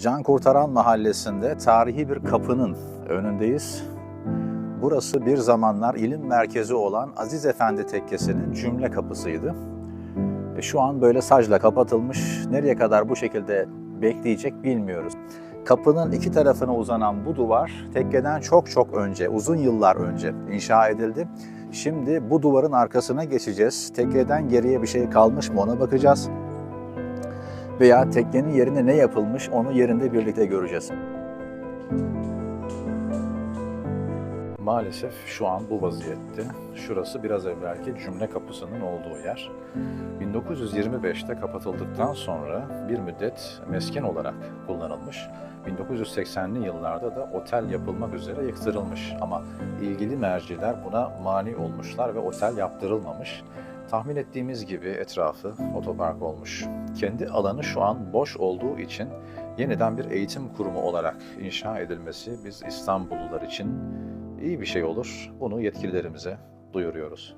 Can Kurtaran Mahallesi'nde tarihi bir kapının önündeyiz. Burası bir zamanlar ilim merkezi olan Aziz Efendi Tekkesi'nin cümle kapısıydı. E, Şu an böyle sacla kapatılmış. Nereye kadar bu şekilde bekleyecek bilmiyoruz. Kapının iki tarafına uzanan bu duvar tekkeden çok çok önce, uzun yıllar önce inşa edildi. Şimdi bu duvarın arkasına geçeceğiz. Tekkeden geriye bir şey kalmış mı ona bakacağız. Veya tekkenin yerine ne yapılmış onu yerinde birlikte göreceğiz. Maalesef şu an bu vaziyette. Şurası biraz evvelki cümle kapısının olduğu yer. 1925'te kapatıldıktan sonra bir müddet mesken olarak kullanılmış. 1980'li yıllarda da otel yapılmak üzere yıktırılmış ama ilgili merciler buna mani olmuşlar ve otel yaptırılmamış. Tahmin ettiğimiz gibi etrafı otopark olmuş. Kendi alanı şu an boş olduğu için yeniden bir eğitim kurumu olarak inşa edilmesi biz İstanbullular için iyi bir şey olur. Bunu yetkililerimize duyuruyoruz.